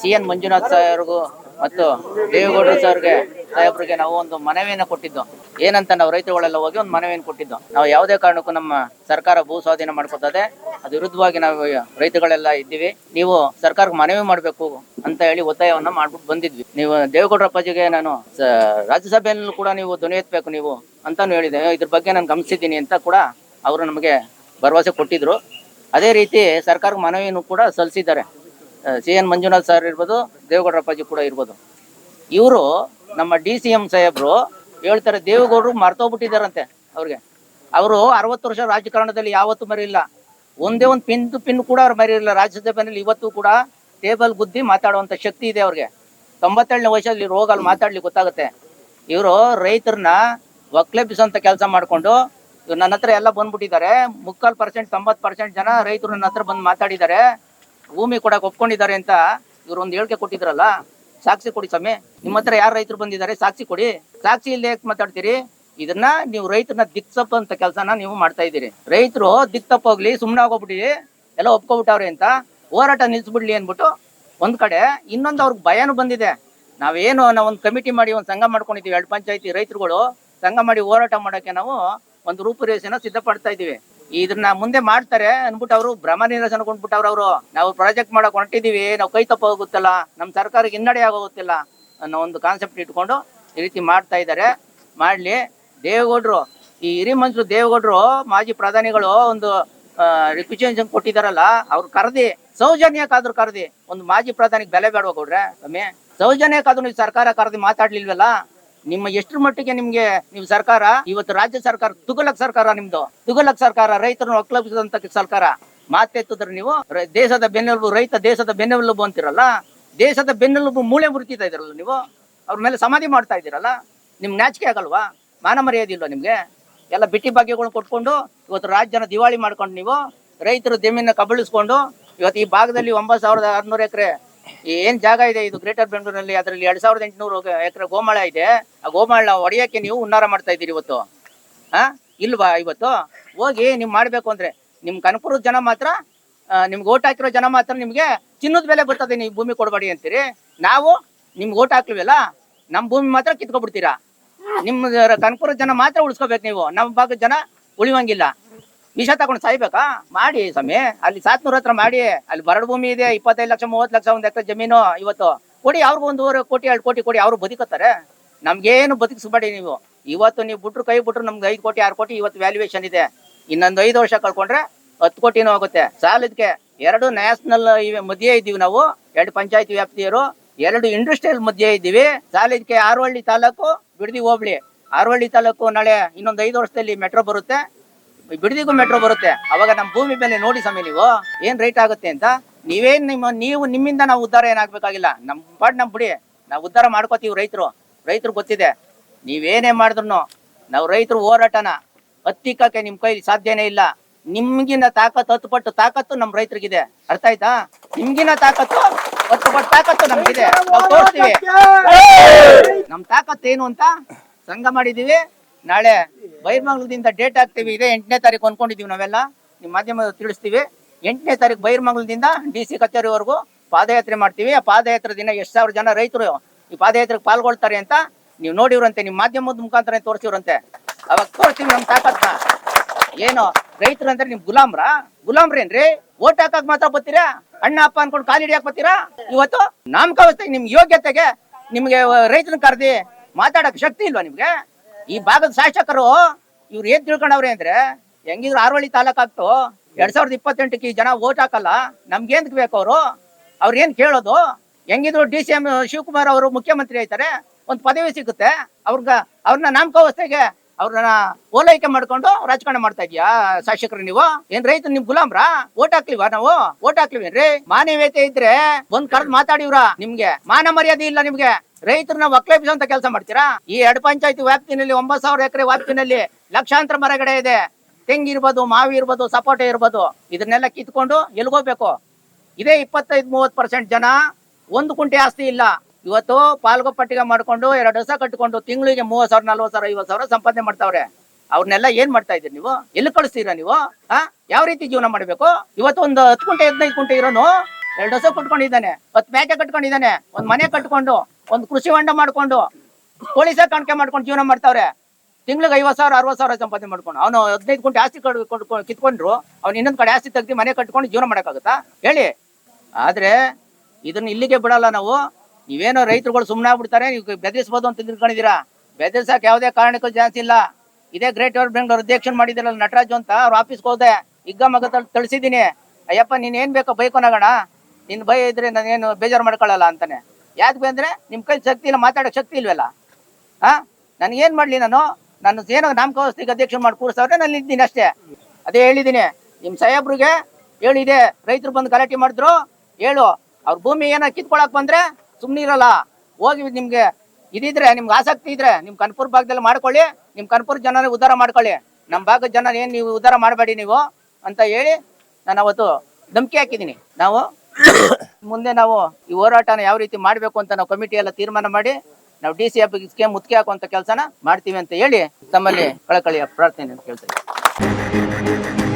C N Manjunath ಸಾಹೇಬ್ರಿಗೂ ಮತ್ತು ದೇವೇಗೌಡರು ಸರ್ಗೆ ಸಾಹೇಬ್ರಿಗೆ ನಾವು ಒಂದು ಮನವಿಯನ್ನು ಕೊಟ್ಟಿದ್ದು. ಏನಂತ ನಾವು ರೈತರುಗಳೆಲ್ಲ ಹೋಗಿ ಒಂದು ಮನವಿಯನ್ನು ಕೊಟ್ಟಿದ್ದು. ನಾವು ಯಾವುದೇ ಕಾರಣಕ್ಕೂ ನಮ್ಮ ಸರ್ಕಾರ ಭೂ ಸ್ವಾಧೀನ ಮಾಡ್ಕೊತದೆ ಅದು ವಿರುದ್ಧವಾಗಿ ನಾವು ರೈತಗಳೆಲ್ಲ ಇದ್ದೀವಿ. ನೀವು ಸರ್ಕಾರಕ್ಕೆ ಮನವಿ ಮಾಡಬೇಕು ಅಂತ ಹೇಳಿ ಒತ್ತಾಯವನ್ನ ಮಾಡ್ಬಿಟ್ಟು ಬಂದಿದ್ವಿ. ನೀವು ದೇವೇಗೌಡರ ಅಪ್ಪಾಜಿಗೆ ನಾನು ರಾಜ್ಯಸಭೆಯಲ್ಲೂ ಕೂಡ ನೀವು ಧ್ವನಿ ಎತ್ತಬೇಕು ನೀವು ಅಂತಾನು ಹೇಳಿದೆ ಇದ್ರ ಬಗ್ಗೆ ನಾನು ಗಮನಿಸಿದ್ದೀನಿ ಅಂತ ಕೂಡ ಅವರು ನಮಗೆ ಭರವಸೆ ಕೊಟ್ಟಿದ್ರು. ಅದೇ ರೀತಿ ಸರ್ಕಾರಕ್ಕೆ ಮನವಿಯನ್ನು ಕೂಡ ಸಲ್ಲಿಸಿದ್ದಾರೆ. ಸಿ ಎನ್ ಮಂಜುನಾಥ್ ಸರ್ ಇರ್ಬೋದು ದೇವೇಗೌಡರ ಅಪ್ಪಾಜಿ ಕೂಡ ಇರ್ಬೋದು. ಇವರು ನಮ್ಮ ಡಿ ಸಿ ಎಂ ಸಾಹೇಬ್ರು ಹೇಳ್ತಾರೆ, ದೇವೇಗೌಡರು ಮರ್ತೋಗ್ಬಿಟ್ಟಿದ್ದಾರಂತೆ ಅವ್ರಿಗೆ. ಅವರು ಅರವತ್ತು ವರ್ಷ ರಾಜಕಾರಣದಲ್ಲಿ ಯಾವತ್ತೂ ಮರಿಲ್ಲ ಒಂದೇ ಒಂದು ಪಿನ್ ಪಿನ್ ಕೂಡ ಅವ್ರು ಮರಿಲ್ಲ ರಾಜ್ಯಸಭೆಯಲ್ಲಿ ಇವತ್ತು ಕೂಡ ಟೇಬಲ್ ಗುದ್ದಿ ಮಾತಾಡುವಂಥ ಶಕ್ತಿ ಇದೆ ಅವ್ರಿಗೆ. ತೊಂಬತ್ತೇಳನೇ ವಯಸ್ಸಲ್ಲಿ ರೋಗಲ್ಲಿ ಮಾತಾಡ್ಲಿಕ್ಕೆ ಗೊತ್ತಾಗುತ್ತೆ. ಇವರು ರೈತರನ್ನ ಒಕ್ಲೆಬ್ಬಿಸುವಂಥ ಕೆಲಸ ಮಾಡಿಕೊಂಡು ಇವ್ರು ನನ್ನ ಹತ್ರ ಎಲ್ಲ ಬಂದ್ಬಿಟ್ಟಿದ್ದಾರೆ. ಮುಕ್ಕಾಲು ಪರ್ಸೆಂಟ್ ತೊಂಬತ್ತು ಪರ್ಸೆಂಟ್ ಜನ ರೈತರು ನನ್ನ ಹತ್ರ ಬಂದು ಮಾತಾಡಿದ್ದಾರೆ. ಭೂಮಿ ಕೊಡಕ್ ಒಪ್ಕೊಂಡಿದ್ದಾರೆ ಅಂತ ಇವ್ರು ಒಂದು ಹೇಳಿಕೆ ಕೊಟ್ಟಿದ್ರಲ್ಲ? ಸಾಕ್ಷಿ ಕೊಡಿ ಸ್ವಾಮಿ. ನಿಮ್ಮ ಹತ್ರ ಯಾರು ರೈತರು ಬಂದಿದ್ದಾರೆ ಸಾಕ್ಷಿ ಕೊಡಿ. ಸಾಕ್ಷಿ ಇಲ್ಲೇ ಮಾತಾಡ್ತೀರಿ? ಇದನ್ನ ನೀವು ರೈತರನ್ನ ದಿಕ್ಸಪ್ಪಂತ ಕೆಲಸನ ನೀವು ಮಾಡ್ತಾ ಇದ್ದೀರಿ. ರೈತರು ದಿಕ್ ತಪ್ಪೋಗ್ಲಿ ಸುಮ್ಮನೆ ಆಗೋಗ್ಬಿಡಿ, ಎಲ್ಲ ಒಪ್ಕೊಬಿಟ್ಟವ್ರೆ ಅಂತ ಹೋರಾಟ ನಿಲ್ಸ್ಬಿಡ್ಲಿ ಅಂದ್ಬಿಟ್ಟು ಒಂದ್ ಕಡೆ ಇನ್ನೊಂದು ಅವ್ರಿಗೆ ಭಯನೂ ಬಂದಿದೆ. ನಾವೇನು ನಾವು ಒಂದು ಕಮಿಟಿ ಮಾಡಿ ಒಂದು ಸಂಘ ಮಾಡ್ಕೊಂಡಿದ್ದೀವಿ, ಎರಡು ಪಂಚಾಯತಿ ರೈತರುಗಳು, ಸಂಘ ಮಾಡಿ ಹೋರಾಟ ಮಾಡೋಕೆ ನಾವು ಒಂದು ರೂಪುರೇಷೆನ ಸಿದ್ಧಪಡ್ತಾ ಇದ್ದೀವಿ. ಇದನ್ನ ಮುಂದೆ ಮಾಡ್ತಾರೆ ಅನ್ಬಿಟ್ಟು ಅವರು ಭ್ರಮ ನಿರಸನಗೊಂಡ್ಬಿಟ್ಟವ್ರು ಅವರು. ನಾವು ಪ್ರಾಜೆಕ್ಟ್ ಮಾಡಕ್ ಹೊಂಟಿದೀವಿ ನಾವು ಕೈ ತಪ್ಪ ಹೋಗುತ್ತಲ್ಲ ನಮ್ಮ ಸರ್ಕಾರಕ್ಕೆ ಹಿನ್ನಡೆ ಆಗೋಗುತ್ತಿಲ್ಲ ಅನ್ನೋ ಒಂದು ಕಾನ್ಸೆಪ್ಟ್ ಇಟ್ಕೊಂಡು ಈ ರೀತಿ ಮಾಡ್ತಾ ಇದ್ದಾರೆ ಮಾಡ್ಲಿ. ದೇವೇಗೌಡರು, ಈ ಹಿರಿ ಮನುಷ್ಯರು ದೇವೇಗೌಡರು ಮಾಜಿ ಪ್ರಧಾನಿಗಳು ಒಂದು ರಿಕ್ವಿಷನ್ ಕೊಟ್ಟಿದಾರಲ್ಲ, ಅವ್ರು ಕರೆದಿ, ಸೌಜನ್ಯಕ್ಕಾದ್ರೂ ಕರೆದಿ, ಒಂದು ಮಾಜಿ ಪ್ರಧಾನಿಗೆ ಬೆಲೆ ಬೇಡವಾ ಕೊಡ್ರೆ ಒಮ್ಮೆ ಸೌಜನ್ಯಕ್ಕಾದ್ರೂ ನೀವು ಸರ್ಕಾರ ಕರೆದಿ ಮಾತಾಡ್ಲಿಲ್ವಲ್ಲ? ನಿಮ್ಮ ಎಷ್ಟ್ರ ಮಟ್ಟಿಗೆ ನಿಮ್ಗೆ ನೀವು ಸರ್ಕಾರ, ಇವತ್ತು ರಾಜ್ಯ ಸರ್ಕಾರ ತುಗಲಕ್ ಸರ್ಕಾರ ನಿಮ್ದು? ತುಗಲಕ್ ಸರ್ಕಾರ ರೈತರನ್ನು ಒಕ್ಕಲಿಸಿದಂತ ಸರ್ಕಾರ. ಮಾತೆತ್ತಿದ್ರೆ ನೀವು ದೇಶದ ಬೆನ್ನೆಲುಬು, ರೈತ ದೇಶದ ಬೆನ್ನೆಲುಬು ಅಂತಿರಲ್ಲ? ದೇಶದ ಬೆನ್ನೆಲುಬು ಮೂಳೆ ಮುರಿತಿತಾ ಇದ್ರಲ್ಲ ನೀವು? ಅವ್ರ ಮೇಲೆ ಸಮಾಧಿ ಮಾಡ್ತಾ ಇದ್ದೀರಲ್ಲ? ನಿಮ್ ನಾಚಿಕೆ ಆಗಲ್ವಾ? ಮಾನ ಮರ್ಯಾದೆ ಇಲ್ವಾ ನಿಮ್ಗೆ? ಎಲ್ಲ ಬಿಟ್ಟಿ ಭಾಗ್ಯಗಳನ್ನ ಕೊಟ್ಕೊಂಡು ಇವತ್ತು ರಾಜ್ಯನ ದಿವಾಳಿ ಮಾಡ್ಕೊಂಡು ನೀವು ರೈತರು ಜಮೀನ ಕಬಳಿಸ್ಕೊಂಡು ಇವತ್ತು ಈ ಭಾಗದಲ್ಲಿ ಒಂಬತ್ತು ಸಾವಿರದ ಆರ್ನೂರು ಎಕರೆ ಏನ್ ಜಾಗ ಇದೆ? ಇದು ಗ್ರೇಟರ್ ಬೆಂಗಳೂರಿನಲ್ಲಿ ಅದರಲ್ಲಿ ಎರಡ್ ಸಾವಿರದ ಎಂಟುನೂರು ಎಕರೆ ಗೋಮಾಳ ಇದೆ. ಆ ಗೋಮಾಳ ಒಡೆಯಕ್ಕೆ ನೀವು ಉನ್ನಾರ ಮಾಡ್ತಾ ಇದ್ದೀರಿ ಇವತ್ತು. ಹಾ? ಇಲ್ವಾ ಇವತ್ತು? ಹೋಗಿ ನೀವು ಮಾಡ್ಬೇಕು ಅಂದ್ರೆ. ನಿಮ್ ಕನಕಪುರದ ಜನ ಮಾತ್ರ ನಿಮ್ಗೆ ಓಟ್ ಹಾಕಿರೋ ಜನ ಮಾತ್ರ ನಿಮ್ಗೆ ಚಿನ್ನದ ಬೆಲೆ ಬರ್ತದೆ ನೀವು ಭೂಮಿ ಕೊಡಬೇಡಿ ಅಂತೀರಿ. ನಾವು ನಿಮ್ಗೆ ಓಟ್ ಹಾಕ್ಲಿವಲ್ಲ ನಮ್ಮ ಭೂಮಿ ಮಾತ್ರ ಕಿತ್ಕೊಬಿಡ್ತೀರಾ? ನಿಮ್ಮ ಕನಕಪುರದ ಜನ ಮಾತ್ರ ಉಳಿಸ್ಕೋಬೇಕು ನೀವು. ನಮ್ಮ ಭಾಗದ ಜನ ಉಳಿವಂಗಿಲ್ಲ ವಿಷ ತಗೊಂಡು ಸಾಯ್ಬೇಕಾ? ಮಾಡಿ ಸ್ವಾಮಿ. ಅಲ್ಲಿ ಸಾತ್ನೂರ ಹತ್ರ ಮಾಡಿ. ಅಲ್ಲಿ ಬರಡು ಭೂಮಿ ಇದೆ, ಇಪ್ಪತ್ತೈದು ಲಕ್ಷ, ಮೂವತ್ತು ಲಕ್ಷ, ಒಂದ್ ಎಕರೆ ಜಮೀನು ಇವತ್ತು. ಕೊಡಿ ಅವ್ರಿಗೂ ಒಂದೂವರೆ ಕೋಟಿ, ಎರಡು ಕೋಟಿ ಕೊಡಿ, ಅವ್ರು ಬದುಕತ್ತಾರೆ. ನಮ್ಗೇನು ಬದುಕಿಸ್ಬೇಡಿ ನೀವು. ಇವತ್ತು ನೀವು ಬಿಟ್ರು ಕೈ ಬಿಟ್ರು ನಮ್ಗೆ ಐದು ಕೋಟಿ, ಆರು ಕೋಟಿ ಇವತ್ತು ವ್ಯಾಲ್ಯೂಯೇಷನ್ ಇದೆ. ಇನ್ನೊಂದು ಐದು ವರ್ಷ ಕಳ್ಕೊಂಡ್ರೆ ಹತ್ತು ಕೋಟಿನೂ ಆಗುತ್ತೆ. ಸಾಲದಕ್ಕೆ ಎರಡು ನ್ಯಾಷನಲ್ ಮಧ್ಯೆ ಇದ್ದೀವಿ ನಾವು. ಎರಡು ಪಂಚಾಯತಿ ವ್ಯಾಪ್ತಿಯರು. ಎರಡು ಇಂಡಸ್ಟ್ರಿಯಲ್ ಮಧ್ಯೆ ಇದ್ದೀವಿ. ಸಾಲಿದಕ್ಕೆ ಆರ್ವಳ್ಳಿ ತಾಲೂಕು, ಬಿಡದಿ ಹೋಬ್ಳಿ. ಆರ್ವಳ್ಳಿ ತಾಲೂಕು ನಾಳೆ ಇನ್ನೊಂದು ಐದು ವರ್ಷದಲ್ಲಿ ಮೆಟ್ರೋ ಬರುತ್ತೆ. ಬಿಡದಿಗೂ ಮೆಟ್ರೋ ಬರುತ್ತೆ. ಅವಾಗ ನಮ್ಮ ಭೂಮಿ ಮೇಲೆ ನೋಡಿ ಸಮಯ ನೀವು ಏನ್ ರೇಟ್ ಆಗುತ್ತೆ ಅಂತ? ನೀವೇನ್ ನಿಮ್ಮ ನೀವು ನಿಮ್ಮಿಂದ ನಾವು ಉದ್ಧಾರ ಏನಾಗ್ಬೇಕಾಗಿಲ್ಲ. ನಮ್ ಪಾಡ್ ನಮ್ ಬಿಡಿ. ನಾವು ಉದ್ಧಾರ ಮಾಡ್ಕೋತೀವಿ ರೈತರು. ರೈತರು ಗೊತ್ತಿದೆ. ನೀವೇನೇ ಮಾಡಿದ್ರು ನಾವು ರೈತರು ಹೋರಾಟನ ಹತ್ತಿಕ್ಕಕ್ಕೆ ನಿಮ್ ಕೈಲಿ ಸಾಧ್ಯನೇ ಇಲ್ಲ. ನಿಮ್ಗಿನ ತಾಕತ್ತು ಹತ್ತು ಪಟ್ಟು ತಾಕತ್ತು ನಮ್ ರೈತರಿಗಿದೆ. ಅರ್ಥ ಆಯ್ತಾ? ನಿಮ್ಗಿನ ತಾಕತ್ತು ಹತ್ತು ಪಟ್ಟು ತಾಕತ್ತು ನಮ್ಗಿದೆ. ನಾವು ತೋರಿಸ್ತೀವಿ. ನಮ್ ತಾಕತ್ತು ಏನು ಅಂತ ಸಂಘ ಮಾಡಿದೀವಿ ನಾಳೆ ಬೈರ್ಮಂಗ್ಲದಿಂದ ಡೇಟ್ ಹಾಕ್ತೀವಿ, ಇದೆ ಎಂಟನೇ ತಾರೀಕು ಅನ್ಕೊಂಡಿದೀವಿ ನಾವೆಲ್ಲ. ನಿಮ್ಮ ಮಾಧ್ಯಮ ತಿಳಿಸ್ತೀವಿ. ಎಂಟನೇ ತಾರೀಕು ಬೈರ್ಮಂಗ್ಲದಿಂದ ಡಿ ಸಿ ಕಚೇರಿವರೆಗೂ ಪಾದಯಾತ್ರೆ ಮಾಡ್ತೀವಿ. ಆ ಪಾದಯಾತ್ರೆ ದಿನ ಎಷ್ಟು ಸಾವಿರ ಜನ ರೈತರು ಈ ಪಾದಯಾತ್ರೆಗೆ ಪಾಲ್ಗೊಳ್ತಾರೆ ಅಂತ ನೀವು ನೋಡಿವ್ರಂತೆ ನಿಮ್ಮ ಮಾಧ್ಯಮದ ಮುಖಾಂತರ ತೋರಿಸಿವ್ರಂತೆ. ಅವಾಗ ತೋರಿಸ್ತೀವಿ ನಮ್ಮ ತಾಕತ್ನ ಏನು, ರೈತರು ಅಂದ್ರೆ ನಿಮ್ ಗುಲಾಮ್ರ? ಗುಲಾಮ್ರೇನ್ರಿ ಓಟ್ ಹಾಕಕ್ ಮಾತ್ರ ಬರ್ತೀರಾ? ಅಣ್ಣ, ಅಪ್ಪ ಅನ್ಕೊಂಡು ಕಾಲು ಹಿಡಿಯಕ್ ಬರ್ತೀರಾ? ಇವತ್ತು ನಾಮಕಾವಸ್ಥೆ ನಿಮ್ ಯೋಗ್ಯತೆಗೆ ನಿಮ್ಗೆ ರೈತನ ಕರೆದಿ ಮಾತಾಡಕ್ ಶಕ್ತಿ ಇಲ್ವಾ ನಿಮ್ಗೆ? ಈ ಭಾಗದ ಶಾಸಕರು ಇವ್ರು ಏನ್ ತಿಳ್ಕೊಂಡವ್ರೆ ಅಂದ್ರೆ, ಹೆಂಗಿದ್ರು ಆರ್ವಳ್ಳಿ ತಾಲೂಕ್ ಆಗ್ತು ಎರಡ್ ಸಾವಿರದ ಇಪ್ಪತ್ತೆಂಟಕ್ಕೆ ಜನ ಓಟ್ ಹಾಕಲ್ಲ ನಮ್ಗೇನ್ ಬೇಕು ಅವರು? ಅವ್ರ ಏನ್ ಕೇಳೋದು? ಹೆಂಗಿದ್ರು ಡಿ ಸಿ ಎಂ ಶಿವಕುಮಾರ್ ಅವರು ಮುಖ್ಯಮಂತ್ರಿ ಆಯ್ತಾರೆ, ಒಂದ್ ಪದವಿ ಸಿಗುತ್ತೆ, ಅವ್ರಗ ಅವ್ರನ್ನ ನಾಮಕಾವಸ್ಥೆಗೆ ಅವ್ರನ್ನ ಓಲೈಕೆ ಮಾಡ್ಕೊಂಡು ರಾಜಕಾರಣ ಮಾಡ್ತಾ ಇದೀಯಾ ಶಾಸಕರು ನೀವು? ಏನ್ ರೈತ, ನಿಮ್ ಗುಲಾಮ್ರಾ? ಓಟ್ ಹಾಕ್ಲಿವಾ ನಾವು? ಓಟ್ ಹಾಕ್ಲಿವೇನ್ರಿ? ಮಾನವೀಯತೆ ಇದ್ರೆ ಒಂದ್ ಕರೆದ್ ಮಾತಾಡಿವ್ರ ನಿಮ್ಗೆ, ಮಾನ ಮರ್ಯಾದೆ ಇಲ್ಲ ನಿಮ್ಗೆ. ರೈತರನ್ನ ಒಕ್ಕಲೇಪಿಸುವಂತ ಕೆಲಸ ಮಾಡ್ತೀರಾ? ಈ ಎರಡು ಪಂಚಾಯತಿ ವ್ಯಾಪ್ತಿನಲ್ಲಿ ಒಂಬತ್ ಸಾವಿರ ಎಕರೆ ವ್ಯಾಪ್ತಿನಲ್ಲಿ ಲಕ್ಷಾಂತರ ಮರಗಡೆ ಇದೆ. ತೆಂಗಿರ್ಬೋದು ಮಾವಿ ಇರ್ಬೋದು, ಸಪೋಟ ಇರ್ಬೋದು, ಇದನ್ನೆಲ್ಲ ಕಿತ್ಕೊಂಡು ಎಲ್ಗೋಬೇಕು ಇದೇ ಇಪ್ಪತ್ತೈದು, ಮೂವತ್ತು ಪರ್ಸೆಂಟ್ ಜನ ಒಂದು ಕುಂಟೆ ಆಸ್ತಿ ಇಲ್ಲ. ಇವತ್ತು ಪಾಲ್ಗೊ ಪಟ್ಟಿಗೆ ಮಾಡ್ಕೊಂಡು ಎರಡು ಹೊಸ ಕಟ್ಕೊಂಡು ತಿಂಗಳಿಗೆ ಮೂವತ್ ಸಾವಿರ ನಲ್ವತ್ ಸಾವಿರ ಐವತ್ ಸಾವಿರ ಸಂಪಾದನೆ ಮಾಡ್ತಾವ್ರೆ. ಅವ್ರನ್ನೆಲ್ಲ ಏನ್ ಮಾಡ್ತಾ ಇದೀರಿ ನೀವು? ಎಲ್ಲಿ ಕಳಿಸ್ತೀರಾ ನೀವು? ಆ? ಯಾವ ರೀತಿ ಜೀವನ ಮಾಡ್ಬೇಕು? ಇವತ್ತು ಒಂದು ಹತ್ತು ಕುಂಟೆ, ಹದಿನೈದು ಕುಂಟೆ ಇರೋನು ಎರಡು ವರ್ಷ ಕಟ್ಕೊಂಡಿದ್ದಾನೆ. ಹತ್ತು ಮೇಕೆ ಕಟ್ಕೊಂಡಿದ್ದಾನೆ, ಒಂದ್ ಮನೆ ಕಟ್ಕೊಂಡು ಒಂದ್ ಕೃಷಿ ಹೊಂಡ ಮಾಡ್ಕೊಂಡು, ಕೋಳಿ ಸಾಕಾಣಿಕೆ ಮಾಡ್ಕೊಂಡು ಜೀವನ ಮಾಡ್ತಾವ್ರೆ. ತಿಂಗ್ಳಿಗೆ ಐವತ್ ಸಾವಿರ, ಅರವತ್ ಸಾವಿರ ಸಂಪಾದನೆ ಮಾಡ್ಕೊಂಡು, ಅವನು ಹದಿನೈದು ಗುಂಟೆ ಆಸ್ತಿ ಕಡ್- ಕೊಡ್- ಕೊಡ್- ಕಿತ್ಕೊಂಡ್ರು, ಅವ್ನು ಇನ್ನೊಂದ್ ಕಡೆ ಆಸ್ತಿ ತೆಗ್ದು ಮನೆ ಕಟ್ಕೊಂಡು ಜೀವನ ಮಾಡಕ್ಕಾಗತ್ತಾ? ಹೇಳಿ. ಆದ್ರೆ ಇದನ್ನ ಇಲ್ಲಿಗೆ ಬಿಡಲ್ಲ ನಾವು. ನೀವೇನೋ ರೈತರುಗಳು ಸುಮ್ಮನೆ ಆಗ್ಬಿಡ್ತಾರೆ, ನೀವು ಬೆದರಿಸಬಹುದು ಅಂತ ತಿಳ್ಕೊಂಡಿದ್ದೀರಾ ಬೆದರ್ಸಕ್ ಯಾವುದೇ ಕಾರಣಕ್ಕೂ ಜಾಸ್ತಿ ಇಲ್ಲ. ಇದೇ ಗ್ರೇಟ್ ಅವರ್ ಬೆಂಗಳೂರು ಅಧ್ಯಕ್ಷನ್ ಮಾಡಿದಿರಲ್ಲ ನಟರಾಜು ಅಂತ, ಅವ್ರ ಆಫೀಸ್ಗೆ ಹೋದೆ. ಈಗ ಮಗ ತಳಿಸಿದೀನಿ ಅಯ್ಯಪ್ಪ, ನೀನ್ ಏನ್ ಬೇಕೋ ಬೈಕೋನಾಗಣ ನಿನ್ ಭಯ ಇದ್ರೆ ನಾನೇನು ಬೇಜಾರು ಮಾಡ್ಕೊಳ್ಳಲ್ಲ ಅಂತಾನೆ. ಯಾಕೆ ಅಂದ್ರೆ ನಿಮ್ ಕೈ ಶಕ್ತಿ ಇಲ್ಲ, ಮಾತಾಡಕ್ ಶಕ್ತಿ ಇಲ್ವಲ್ಲ? ಹಾ? ಏನ್ ಮಾಡ್ಲಿ ನಾನು? ನಾನು ಏನೋ ನಾಮಕಾವಸ್ತಿಗೆ ಅಧ್ಯಕ್ಷ ಮಾಡಿ ಕೂರಿಸವ್ರೆ ನಾನು ಇದ್ದೀನಿ ಅಷ್ಟೇ. ಅದೇ ಹೇಳಿದ್ದೀನಿ ನಿಮ್ ಸಾಹೇಬ್ರಿಗೆ ಹೇಳಿದೆ. ರೈತರು ಬಂದು ಗಲಾಟೆ ಮಾಡಿದ್ರು. ಹೇಳು, ಅವ್ರ ಭೂಮಿ ಏನೋ ಕಿತ್ಕೊಳಕ್ ಬಂದ್ರೆ ಸುಮ್ಮನೆ ಇರಲ್ಲ. ಹೋಗಿ ನಿಮ್ಗೆ ಇದಿದ್ರೆ, ನಿಮ್ಗೆ ಆಸಕ್ತಿ ಇದ್ರೆ ನಿಮ್ ಕನ್ಪುರ್ ಭಾಗದಲ್ಲಿ ಮಾಡ್ಕೊಳ್ಳಿ. ನಿಮ್ ಕನ್ಪುರ್ ಜನ ಉದ್ಧಾರ ಮಾಡ್ಕೊಳ್ಳಿ. ನಮ್ ಭಾಗದ ಜನ ಏನ್ ನೀವು ಉದ್ಧಾರ ಮಾಡಬೇಡಿ ನೀವು ಅಂತ ಹೇಳಿ ನಾನು ಅವತ್ತು ಧಮಕಿ ಹಾಕಿದ್ದೀನಿ. ನಾವು ಮುಂದೆ ನಾವು ಈ ಹೋರಾಟನ ಯಾವ ರೀತಿ ಮಾಡಬೇಕು ಅಂತ ನಾವು ಕಮಿಟಿ ಎಲ್ಲ ತೀರ್ಮಾನ ಮಾಡಿ ನಾವು ಡಿ ಸಿ ಆಫೀಸ್ಗೆ ಮುತ್ತಿಗೆ ಹಾಕುವಂತ ಕೆಲಸನ ಮಾಡ್ತೀವಿ ಅಂತ ಹೇಳಿ ತಮ್ಮಲ್ಲಿ ಕಳಕಳಿಯ ಪ್ರಾರ್ಥನೆ ಕೇಳ್ತೇವೆ